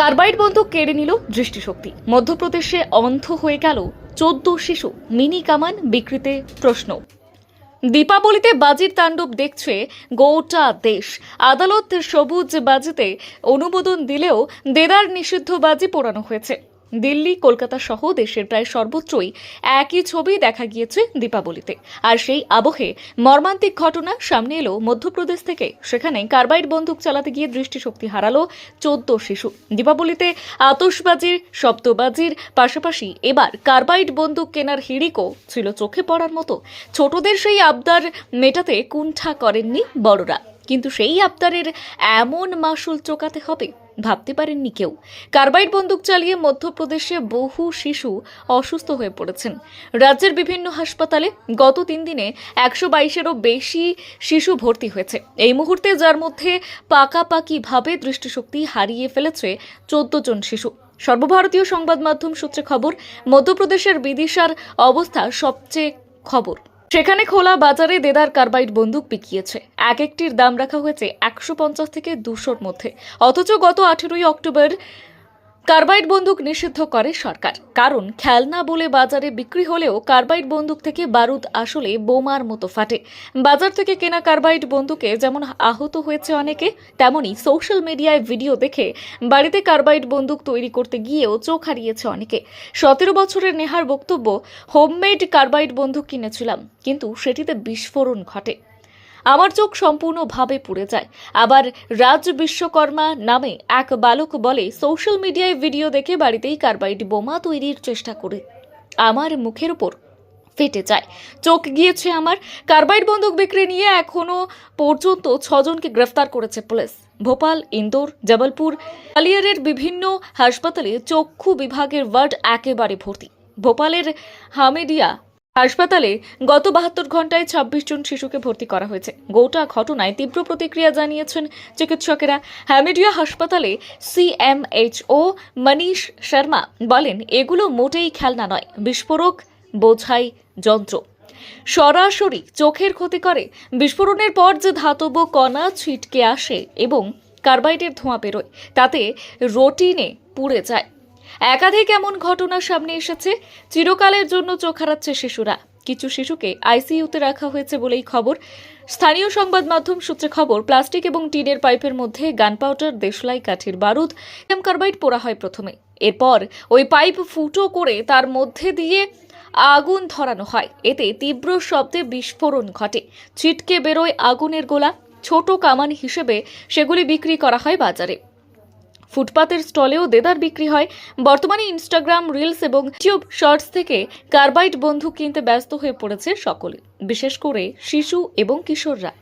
Carbide বন্দুক কেড়ে নিল দৃষ্টিশক্তি। মধ্যপ্রদেশে অন্ধ হয়ে গেল চোদ্দ শিশু। মিনি কামান বিক্রিতে প্রশ্ন। দীপাবলিতে বাজির তাণ্ডব দেখছে গোটা দেশ। আদালত সবুজ বাজিতে অনুমোদন দিলেও দেদার নিষিদ্ধ বাজি পোড়ানো হয়েছে। দিল্লি, কলকাতা সহ দেশের প্রায় সর্বত্রই একই ছবি দেখা গিয়েছে দীপাবলিতে। আর সেই আবহে মর্মান্তিক ঘটনা সামনে এলো মধ্যপ্রদেশ থেকে। সেখানে কার্বাইড বন্দুক চালাতে গিয়ে দৃষ্টিশক্তি হারালো চোদ্দ শিশু। দীপাবলিতে আতশবাজির, শব্দবাজির পাশাপাশি এবার কার্বাইড বন্দুক কেনার হিড়িকও ছিল চোখে পড়ার মতো। ছোটদের সেই আবদার মেটাতে কুণ্ঠা করেননি বড়রা। কিন্তু সেই আবদারের এমন মাসুল চোকাতে হবে, ভাবতে পারেননি কেউ। কার্বাইড বন্দুক চালিয়ে মধ্যপ্রদেশে বহু শিশু অসুস্থ হয়ে পড়েছেন। রাজ্যের বিভিন্ন হাসপাতালে গত তিন দিনে একশো বাইশেরও বেশি শিশু ভর্তি হয়েছে। এই মুহূর্তে যার মধ্যে পাকাপাকিভাবে দৃষ্টিশক্তি হারিয়ে ফেলেছে চোদ্দ জন শিশু। সর্বভারতীয় সংবাদ মাধ্যম সূত্রে খবর, মধ্যপ্রদেশের বিদিশার অবস্থা সবচেয়ে খবর। সেখানে খোলা বাজারে দেদার কার্বাইড বন্দুক বিকিয়েছে এক একটির দাম রাখা হয়েছে একশো পঞ্চাশ থেকে দুশোর মধ্যে। অথচ গত আঠেরোই অক্টোবর কার্বাইড বন্দুক নিষিদ্ধ করে সরকার। কারণ, খেলনা বলে বাজারে বিক্রি হলেও কার্বাইড বন্দুক থেকে বারুদ আসলে বোমার মতো ফাটে। বাজার থেকে কেনা কার্বাইড বন্দুকে যেমন আহত হয়েছে অনেকে তেমনি সোশ্যাল মিডিয়ায় ভিডিও দেখে বাড়িতে কার্বাইড বন্দুক তৈরি করতে গিয়েও চোখ হারিয়েছে অনেকে। সতেরো বছরের নেহার বক্তব্য, হোমমেড কার্বাইড বন্দুক কিনেছিলাম। কিন্তু সেটিতে বিস্ফোরণ ঘটে। আমার চোখ সম্পূর্ণভাবে পুড়ে যায়। আবার রাজ বিশ্বকর্মা নামে এক বালক বলে সোশ্যাল মিডিয়ায় ভিডিও দেখে বাড়িতেই কার্বাইড বোমা তৈরির চেষ্টা করে। আমার মুখের ওপর ফেটে যায়। চোখ গিয়েছে আমার। কার্বাইড বন্দুক বিক্রি নিয়ে এখনও পর্যন্ত ছজনকে গ্রেফতার করেছে পুলিশ। ভোপাল, ইন্দোর, জবলপুর আলিয়ারের বিভিন্ন হাসপাতালে চক্ষু বিভাগের ওয়ার্ড একেবারে ভর্তি। ভোপালের হামিডিয়া হাসপাতালে গত বাহাত্তর ঘন্টায় ছাব্বিশ জন শিশুকে ভর্তি করা হয়েছে। গোটা ঘটনায় তীব্র প্রতিক্রিয়া জানিয়েছেন চিকিৎসকেরা। হ্যামিডিয়া হাসপাতালে সিএমএইচও মনীষ শর্মা বলেন, এগুলো মোটেই খেলনা নয়, বিস্ফোরক, বোঝাই যন্ত্র। সরাসরি চোখের ক্ষতি করে। বিস্ফোরণের পর যে ধাতব কণা ছিটকে আসে এবং কার্বাইডের ধোঁয়া বেরোয়, তাতে রোটিনে পুড়ে যায়। একাধিক এমন ঘটনা সামনে এসেছে, চিরকালের জন্য চোখ হারাচ্ছে শিশুরা। কিছু শিশুকে আইসিইউতে রাখা হয়েছে বলেই খবর। স্থানীয় সংবাদ মাধ্যম সূত্রে খবর, প্লাস্টিক এবং টিনের পাইপের মধ্যে গান পাউডার, দেশলাই, কাঠির বারুদ এম কার্বাইড পোড়া হয় প্রথমে। এরপর ওই পাইপ ফুটো করে তার মধ্যে দিয়ে আগুন ধরানো হয়। এতে তীব্র শব্দে বিস্ফোরণ ঘটে। ছিটকে বেরোয় আগুনের গোলা। ছোট কামান হিসেবে সেগুলি বিক্রি করা হয় বাজারে। ফুটপাতের স্টলেও দেদার বিক্রি হয়। বর্তমানে ইনস্টাগ্রাম রিলস এবং ইউটিউব শর্টস থেকে কার্বাইড বন্ধু কিনতে ব্যস্ত হয়ে পড়েছে সকলে, বিশেষ করে শিশু এবং কিশোররা।